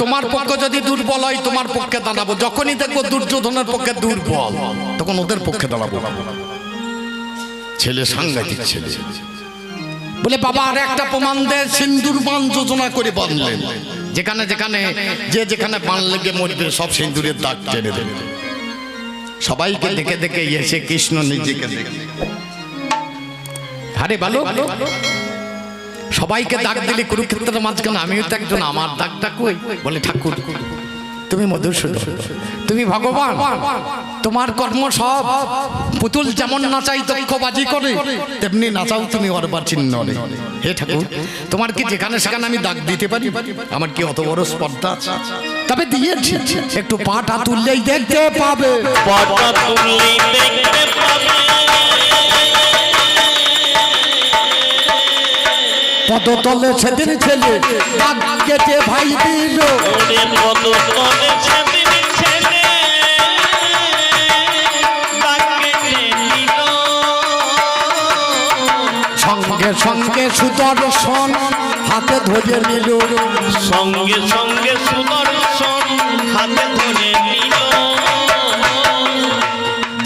তোমার পক্ষ যদি দুর্বল হয়, তোমার পক্ষে দাঁড়াবো। যখনই দেখব দুর্যোধনের পক্ষে দুর্বল, তখন ওদের পক্ষে দাঁড়াবো। ছেলে, সাংঘাতিক ছেলে। বলে, বাবা, আর একটা প্রমাণ দেয় সিন্দুর বান যোজনা করে বাঁধলেন। যেখানে যেখানে, যে যেখানে বান লেগে মরবে, সব সিন্দুরের দাগ টেনে দেবে। সবাইকে দেখে দেখে এসে কৃষ্ণ নিজেকে দেখে। আরে ভালো সবাইকে দাগ দিলে কুরুক্ষেত্রের মাঝখানে আমিও তো একজন আমার দাগটা কই? বলে ঠাকুর তুমি মধুসূদন তুমি ভগবান তোমার কর্ম সব পুতুল যেমন নাচাই দক্ষবাজি করে তেমনি নাচাও তুমি অরবার চিহ্ন হে ঠাকুর তোমার কি যেখানে সেখানে আমি দাগ দিতে পারি? আমার কি অত বড় স্পর্ধা আছে? তবে দিয়েছি একটু পাটা তুললেই দেখতে পাবে। পটা তুললেই দেখতে পাবে। পদতলে সেদিন ছেলে? দাগ কেটে ভাই দিল। কত তলে সেদিন ছেলে? কেটে নিল। সঙ্গে সঙ্গে সুদর্শন হাতে ধরে নিল। সঙ্গে সঙ্গে সুদর্শন হাতে ধরে নিল।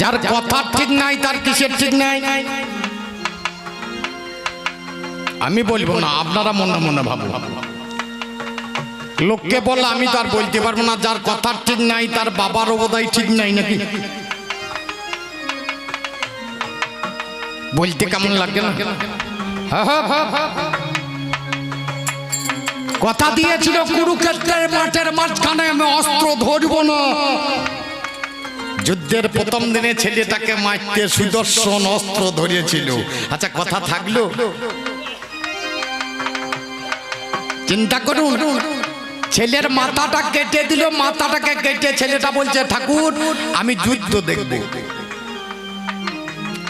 যার কথা ঠিক নাই তার কিসের ঠিক নাই? আমি বলব না আপনারা মনে মনে ভাবো লোককে বললে আমি তো আর বলতে পারব না যার কথা ঠিক নাই তার বাবার বোধহয় ঠিক নাই নাকি? বলতে কেমন লাগে না? হ্যাঁ, হ্যাঁ, হ্যাঁ। কথা দিয়েছিল কুরুক্ষেত্রের মাঠের মাঝখানে আমি অস্ত্র ধরবো না। যুদ্ধের প্রথম দিনে ছেলেটাকে মারতে সুদর্শন অস্ত্র ধরিয়েছিল আচ্ছা কথা থাকল? চিন্তা করুন, ছেলের মাথাটা কেটে দিল, মাথাটাকে কেটে ছেলেটা বলছে, ঠাকুর, আমি যুদ্ধ দেখব।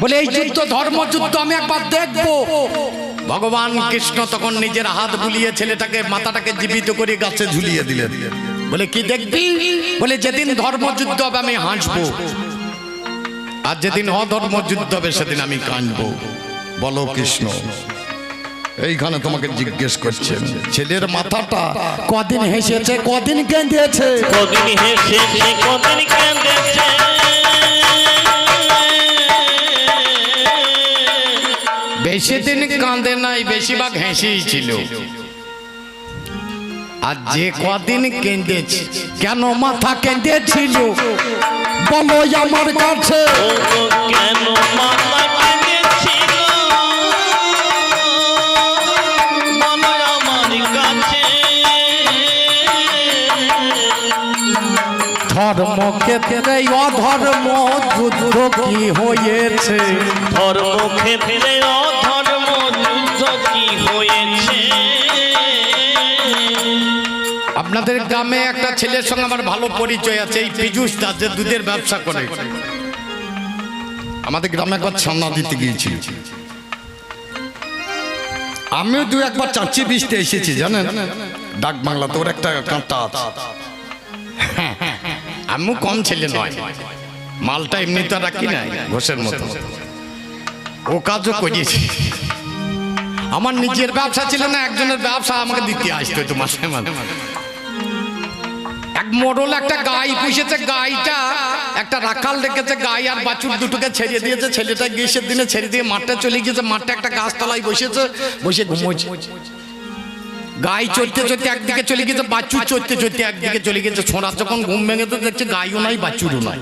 বলে, এই যুদ্ধ ধর্মযুদ্ধ আমি একবার দেখব। ভগবান কৃষ্ণ তখন নিজের হাত বুলিয়ে ছেলেটাকে, মাথাটাকে জীবিত করে গাছে ঝুলিয়ে দিলেন। বলে, কি দেখবি? বলে, যেদিন ধর্মযুদ্ধ হবে, আমি হাসবো। আর যেদিন অধর্ম যুদ্ধ হবে, সেদিন আমি কাঁদবো। বলো কৃষ্ণ। এইখানে তোমাকে জিজ্ঞেস করছে ছেলের মাথাটা কদিন হেসেছে কদিন কেঁদেছে? কদিন হেসেছে কদিন কেঁদেছে? বেশি দিন কাঁদে নাই বেশিরভাগ হেসেই ছিল। আর যে কদিন কেঁদেছে কেন মাথা কেঁদেছিল? বলো আমার কাছে। কেন মাথা ধর্ম ক্ষেত্রে অধর্ম যুদ্ধ কি হয়েছে? ধর্মক্ষেত্রে অধর্ম যুদ্ধ কি হয়েছে? আপনাদের গ্রামে একটা ছেলের সঙ্গে আমার ভালো পরিচয় আছে এই পীযুষ দাস যে দুধের ব্যবসা করে। আমাদের গ্রামে একবার ছানা দিতে গিয়েছি আমিও দু একবার চাচি বৃষ্টি এসেছি জানেন? ডাক বাংলা তোর একটা কাঁটা আছে। আমিও কম ছেলে নয়। মালটা এমনি তো রাখি না ঘোষের মতো। ও কাজও করিয়েছি। আমার নিজের ব্যবসা ছিল না, একজনের ব্যবসা আমাকে দিতে আসতো তো মাসে মাসে এক মোড়ল একটা গাই পুষেছে, গাইটা একটা রাখাল রেখেছে, গাই আর বাছুর দুটোকে ছেড়ে দিয়েছে। ছেলেটা গ্রীষ্মের দিনে ছেড়ে দিয়ে মাঠটা চলে গিয়েছে মাঠটা একটা গাছতলায় বসেছে, বসে ঘুমোচ্ছে। গাই চড়তে চড়তে একদিকে চলে গেছে বাছুর চড়তে চড়তে একদিকে চলে গেছে ছোঁড়া যখন ঘুম ভেঙে তো দেখছে গাইও নাই, বাছুরও নাই।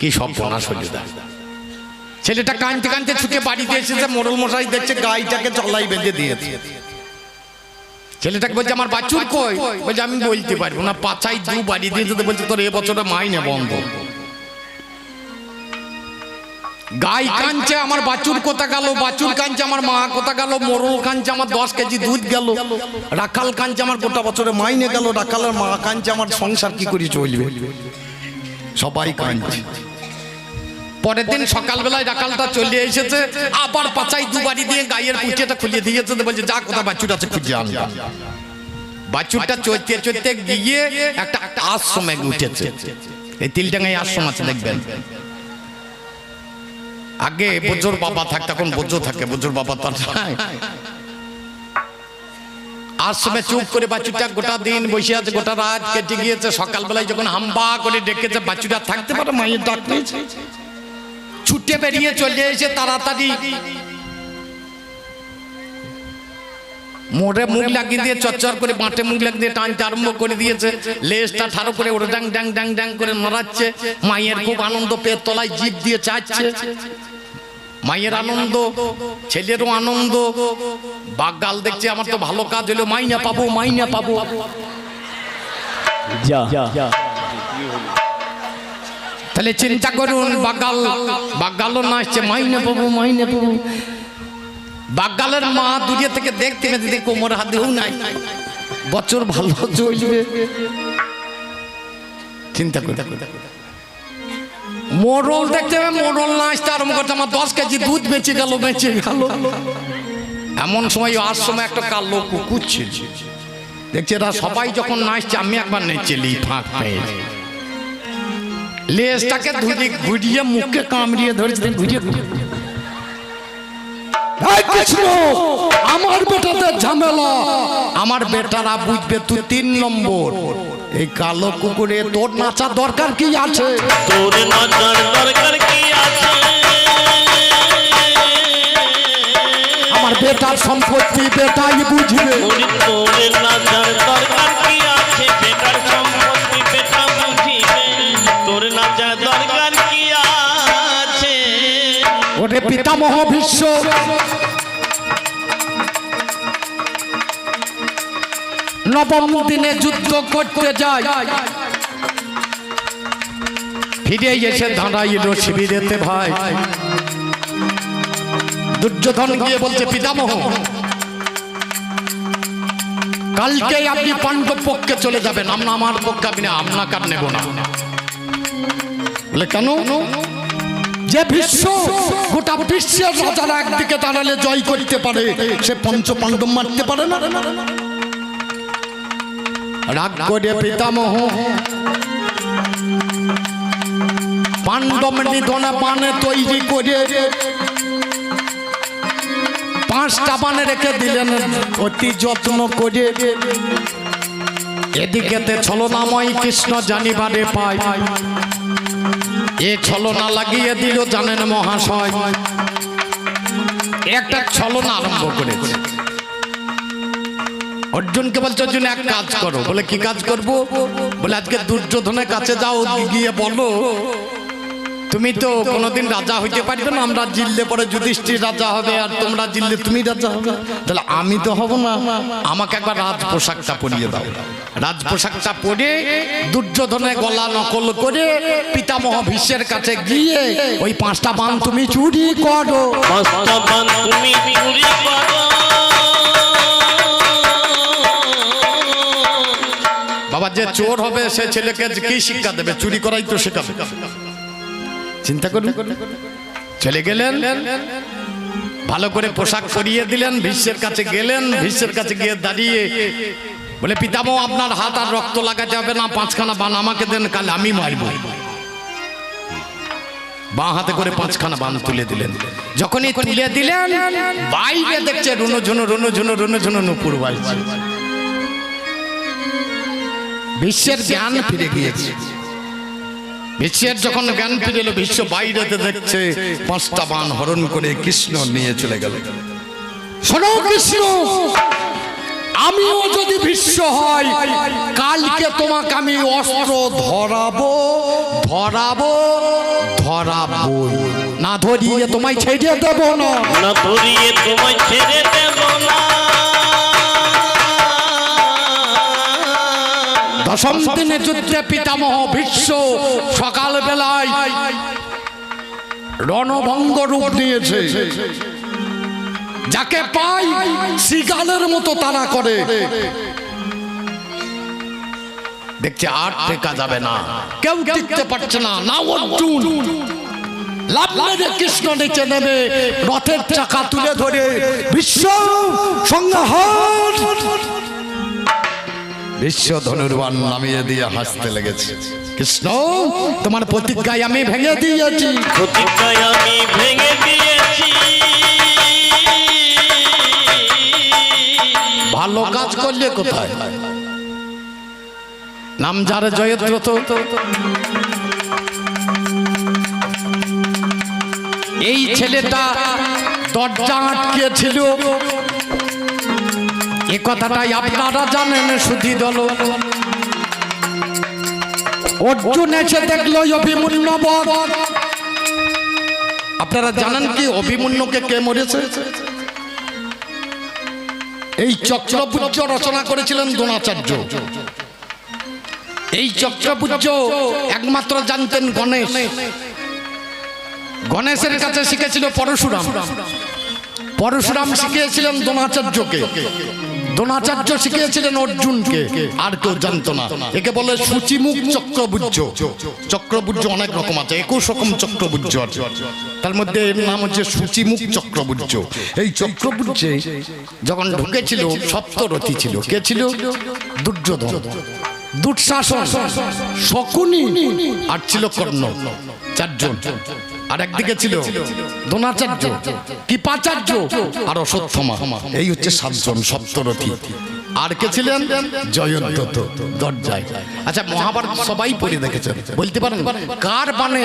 কি সব হয়ে যায় ছেলেটা কানতে কানতে ছুটে বাড়িতে এসেছে, মোড়ল মশাই দেখছে গাইটাকে চলাই বেঁধে দিয়েছে। ছেলেটাকে বলছে, আমার বাছুর কই? বলছে, আমি বলতে পারব না পাছাই দু বাড়ি দিয়েছে। বলছে, তোর এবছরে মাইনে বন্ধ। গাই কাঞ্চে আমার বাছুর কোথা গেল, বাছুর কাঞ্চে আমার মা কোথা গেল, মোরল কাঞ্চে আমার দশ কেজি দুধ গেল, রাখাল কাঞ্চে আমার গোটা বছরে মাইনে গেল, রাখালের মা কাঞ্চে আমার সংসার কি করে চলবে? সবাই কাঞ্চে। পরের দিন সকালবেলায় রাখালটা চলে এসেছে, আবার পাচাই দুবারি দিয়ে গায়ের কুচিটা খুলে দিয়েছে বলছে, যা কোথা বাছুর আছে খুঁজে আনবে বাছুরটা চড়তে চড়তে গিয়ে একটা একটা আশ্রমে উঠেছে। এই তিলডাঙ্গায় আশ্রম আছে, দেখবেন। আগে বোঝোর বাবা থাক তখন বোঝো থাকে বোঝোর বাবা তার। আশ্রমে চুপ করে বাচ্চুটা গোটা দিন বসে আছে গোটা রাত কেটে গিয়েছে সকালবেলায় যখন হাম্বা করে ডেকেছে বাচ্চুটা থাকতে পারে মায়ের ডাক ছুটে বেরিয়ে চলে এসে তাড়াতাড়ি মোড়ে মুখ লাগিয়ে দিয়ে চচ্চর করে বাঁটে মুখ লাগিয়ে দিয়ে টানতে আরম্ভ করে দিয়েছে। লেজটা ঠাড়ো করে ওটা ড্যাং ড্যাং ড্যাং ড্যাং করে নড়াচ্ছে মায়ের খুব আনন্দ পেয়ে তলায় জিভ দিয়ে চাচ্ছে। মায়ের আনন্দ ছেলেরও আনন্দ। বাগাল দেখছে আমার তো ভালো কাজ হলো। মাইনা পাবো মাইনা পাবো। তাহলে চিন্তা করুন বাগাল। বাগালও না আসছে মাইনে পাবো মাইনে পাবো। বাগালের মা দূরে থেকে দেখতে দেখতে কোমর হাতেও নাই। বছর ভালো চলবে। চিন্তা করে মোরল দেখতে হবে মোরল না আসতে আরম্ভ করতে আমার দশ কেজি দুধ বেঁচে গেল বেঁচে গেল। এমন সময় আর সময় একটা কালো কুকুর ছিল। দেখছি এরা সবাই যখন নাচছে আমি একবার নেচেলি ফাঁক পেয়ে। লেজটাকে ধুয়ে ঘুরিয়ে মুখে কামড়িয়ে ধরেছে ঘুরিয়ে আমার বেটাতে ঝামেলা। আমার বেটারা বুঝবে তুই তিন নম্বর। এই কালো কুকুরে তোর নাচার দরকার কি আছে? তোর নাচার দরকার কি আছে? আমার বেটার সম্পত্তি বেটাই বুঝবে। ওরে তোর নাচার দরকার কি আছে? বেকার সম্পত্তি বেটা বুঝিবে। তোর নাচার দরকার কি আছে? ওরে পিতামহ বিশ্ব। নবম দিনে যুদ্ধ করতে যায় ফিরে এসে দাঁড়াইল শিবিরেতে ভাই। দুর্যোধন গিয়ে বলছে, পিতামহ, কালকে আপনি পাণ্ডব পক্ষে চলে যাবেন। আমরা আমার পক্ষে আপনি আপনাকে আর নেব না? কেন? যে বিশ্ব গোটা বিশ্বের রাজারা একদিকে দাঁড়ালে জয় করতে পারে, সে পঞ্চ পাণ্ডব মারতে পারে না? রাগ করে পিতামহ। পাণ্ডব নিধনা পানে তৈরি করে পাঁচটা পানে রেখে দিলেন, অতি যত্ন করে। এদিকেতে ছলনাময় কৃষ্ণ জানিবারে পায়। এ ছলনা লাগিয়ে দিল জানেন মহাশয়। একটা ছলনা আরম্ভ করেছে। অর্জুনকে বলছে, অর্জুন, এক কাজ করো। বলে, কি কাজ করব? বলে, আজকে দুর্যোধনের কাছে যাও, গিয়ে বলো। তুমি তো কোনোদিন রাজা হইতে পারবে না, আমরা জিললে পরে যুধিষ্ঠির রাজা হবে, আর তোমরা জিললে তুমি রাজা হবে। তাহলে আমি তো হব না। আমাকে একবার রাজ পোশাকটা পরিয়ে দাও। রাজ পোশাকটা পরে দুর্যোধনে গলা নকল করে পিতামহ ভীষ্মের কাছে গিয়ে ওই পাঁচটা বান তুমি চুরি করো। পাঁচটা বান তুমি চুরি করো। বাবা যে চোর হবে, সে ছেলেকে কি শিক্ষা দেবে? চুরি করাই তো শেখাবে। চিন্তা করুন। চলে গেলেন। ভালো করে পোশাক পরিয়ে দিলেন, ভীষ্মের কাছে গেলেন, ভীষ্মের কাছে গিয়ে দাঁড়িয়ে বলে, পিতামহ, আপনার হাত আর রক্ত লাগাতে হবে না, পাঁচখানা বান আমাকে দেন, কাল আমি মারব। বাঁ হাতে করে পাঁচখানা বান তুলে দিলেন। যখনই তুলে দিলেন, বাইরে দেখছে রুনো ঝুনো রুনো ঝুনো রুনো ঝুনো, নুপুর বাজছে বিশ্বের জ্ঞান ফিরে গিয়েছে। বিশ্বের যখন জ্ঞান ফিরে এলো বিশ্ব বাইরেতে দেখছে পাঁচটা বান হরণ করে কৃষ্ণ নিয়ে চলে গেল। শোনো কৃষ্ণ আমিও যদি বিশ্ব হয় কালকে তোমাকে আমি অস্ত্র ধরাবো ধরাবো ধরাবো। না ধরিয়ে তোমায় ছেড়ে দেবো না। না ধরিয়ে তোমায় ছেড়ে দেব না। দশম দিনে যুদ্ধে পিতামহ ভীষ্ম সকাল বেলায় রণভঙ্গ রূপ নিয়েছে। যাকে পাই সিগালের মতো তারা করে। দেখছে আর টেকা যাবে না। কেউ টিকতে পারছে না। না। অর্জুন লাভ মেরে কৃষ্ণ নিচে নেবে। রথের চাকা তুলে ধরে বিশ্ব সংহার বিশ্ব ধনুর্বান নামিয়ে দিয়ে হাসতে লেগেছে। কৃষ্ণ তোমার প্রতিজ্ঞায় আমি ভেঙে দিয়েছি। প্রতিজ্ঞায় আমি ভেঙে দিয়েছি। ভালো কাজ করলে কোথায়? নাম যারে জয়ত্র এই ছেলেটা দরজা আটকে ছিল এ কথাটাই আপনারা জানেন সুধি দল। অর্জুন এসে দেখল অভিমন্যু। আপনারা জানেন কি অভিমন্যুকে কে মরেছে? এই চক্রপুজ্জ রচনা করেছিলেন দ্রোণাচার্য। এই চক্রপুজ্জ একমাত্র জানতেন গণেশ। গণেশের কাছে শিখেছিল পরশুরাম। পরশুরাম শিখিয়েছিলেন দ্রোণাচার্যকে। দ্রোণাচার্য শিখিয়েছিলেন অর্জুনকে। আর কেউ জানতো না। একে বলে সূচিমুখ চক্রবুজ্জ। চক্রবুজ্জ। অনেক রকম আছে। একুশ রকম চক্রবুজ্জ আছে। তার মধ্যে এর নাম হচ্ছে সূচিমুখ চক্রবুজ্জ। এই চক্রবুজ্জে যখন ঢুকেছিল সপ্তরথী ছিল। কে ছিল? দুর্যোধন। দুঃশাসন। শকুনি। আর ছিল কর্ণ। চারজন। আর একদিকে ছিল দ্রোণাচার্য কৃপাচার্য আর অসত্যমা এই হচ্ছে সাতজন সপ্তরথী। আর কে ছিলেন? জয়ন্ত দরজায়। আচ্ছা মহাভারত সবাই পড়ে দেখেছেন। বলতে পারেন। কার বানে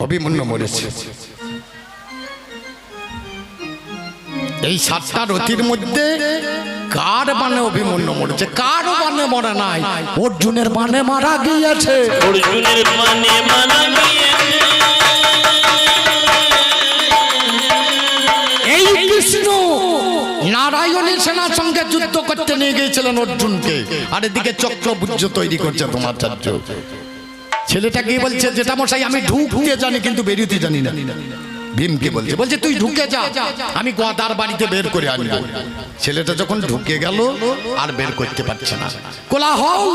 অভিমন্য মরেছে। এই সাতটা রথির মধ্যে কার বানে অভিমন্যু মরেছে? কার বানে মরে নাই। অর্জুনের বানে মারা গিয়েছে। অর্জুনের মানে মানা গিয়েছে। এই কৃষ্ণ নারায়ণী সেনার সঙ্গে যুদ্ধ করতে নিয়ে গিয়েছিলেন অর্জুনকে। আর এদিকে চক্রবুজ্জ তৈরি করছে তোমার চার্য ছেলেটা কি বলছে যেটা মশাই আমি ঢুকতে জানি কিন্তু বেরোতে জানি না। ভীমকে বলছে বলছে তুই ঢুকে যা আমি গোয়াদার বাড়িতে বের করে আনব। ছেলেটা যখন ঢুকে গেল আর বের করতে পারছে না। কোলাহল!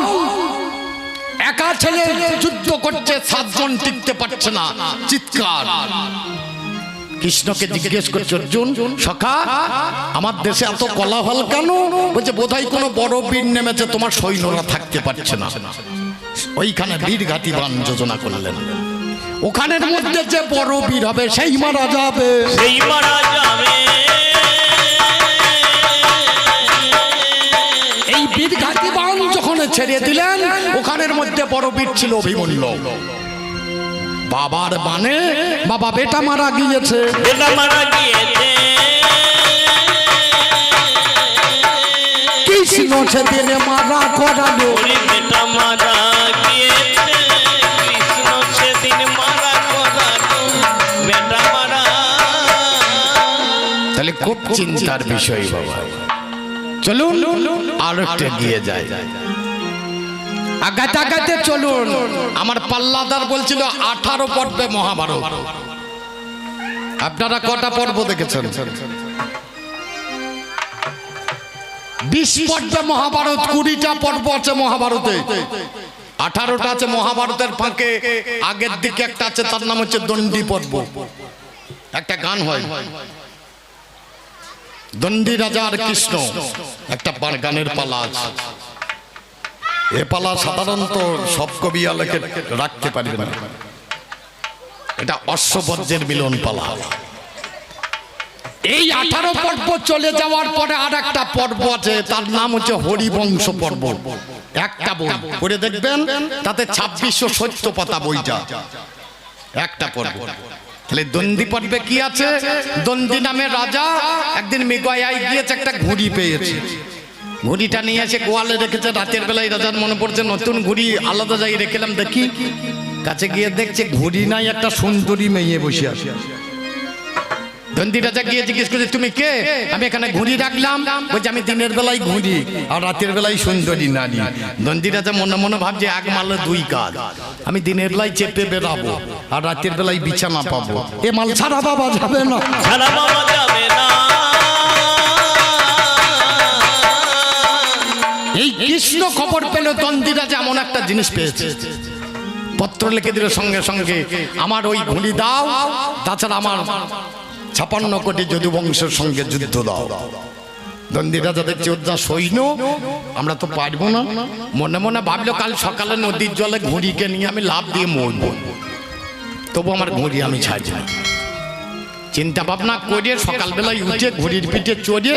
একা ছেলে যুদ্ধ করছে সাতজন টিকতে পারছে না। চিৎকার! কৃষ্ণকে জিজ্ঞেস করছে অর্জুন সখা আমার দেশে এত কলাহল কেন? বলছে বোধহয় কোনো বড় বীর নেমেছে তোমার সৈন্যরা থাকতে পারছে না। ওইখানে বীর ঘাতিবান যোজনা করলেন। ওখানের মধ্যে যে বড় বীর হবে সেই মারা যাবে সেই মারা যাবে এই বীর ঘাতিবান যখন ছেড়ে দিলেন ওখানের মধ্যে বড় বীর ছিল অভিমন্যু। বাবার বানে বাবা বেটা মারা গিয়েছে। এটা মারা গিয়েছে। কৃষ্ণ সেদিনে মারা করালো। বেটা মারা গিয়েছে। চিন্তার বিষয় বাবা। চলুন আর একটু যায় আগাতে আগাতে চলুন। আমার পাল্লাদার বলছিল আঠারো পর্বে মহাভারত। আপনারা কটা পর্ব দেখেছেন? বিশ পর্বে মহাভারত কুড়িটা পর্ব আছে মহাভারতে। আঠারোটা আছে মহাভারতের ফাঁকে আগের দিকে একটা আছে তার নাম হচ্ছে দণ্ডি পর্ব। একটা গান হয়। দণ্ডি রাজা আর কৃষ্ণ, একটা গানের পালা আছে এ পালা সাধারণত সব কবি আলোকে রাখতে পারবে না। এটা অশ্ববজ্রের মিলন পালা। এই আঠারো পর্ব চলে যাওয়ার পরে আর একটা পর্ব আছে, তার নাম হচ্ছে হরিবংশ পর্ব। একটা বই পড়ে দেখবেন, তাতে ছাব্বিশশো সত্য পাতা বইটা একটা পর্ব। তাহলে দন্দি পর্বে কি আছে? দন্দি নামে রাজা একদিন মেঘায় গিয়েছে, একটা ঘুড়ি পেয়েছে। ঘুড়িটা নিয়ে এসে গোয়ালে রেখেছে, রাতের বেলায় রাজার মনে পড়ছে, নতুন ঘুড়ি আলাদা যাই রেখেলাম, দেখি। কাছে গিয়ে দেখছে ঘুড়ি নাই, একটা সুন্দরী মেয়ে বসে আছে। দন্দি রাজা গিয়ে জিজ্ঞেস করছে তুমি কে? আমি এখানে ঘুড়ি রাখলাম। বলছে আমি দিনের বেলায় ঘুড়ি আর রাতের বেলায় সুন্দরী নারী। দন্দি রাজা মনে মনে ভাবছে এক মালে দুই কাজ। আমি দিনের বেলায় চেপে বেরাবো আর রাতের বেলায় বিছানা পাবো। এ মাল ছাড়া বাবা যাবে না। সারা বাবা যাবে না। এই কৃষ্ণ খবর পেল দন্দি রাজা এমন একটা জিনিস পেয়েছে। পত্র লিখে দিল সঙ্গে সঙ্গে আমার ওই ঘুড়ি দাও তাছাড়া আমার ছাপান্ন কোটি যদু বংশের সঙ্গে যুদ্ধ দাও। দন্দি রাজা দেখছি যা সৈন্য, আমরা তো পারব না। মনে মনে ভাবলো, কাল সকালে নদীর জলে ঘুড়িকে নিয়ে আমি লাভ দিয়ে মরব। তবু আমার ঘুড়ি আমি ছাড় যাই চিন্তা ভাবনা করে সকালবেলায় উঠে ঘুড়ির পিঠে চড়ে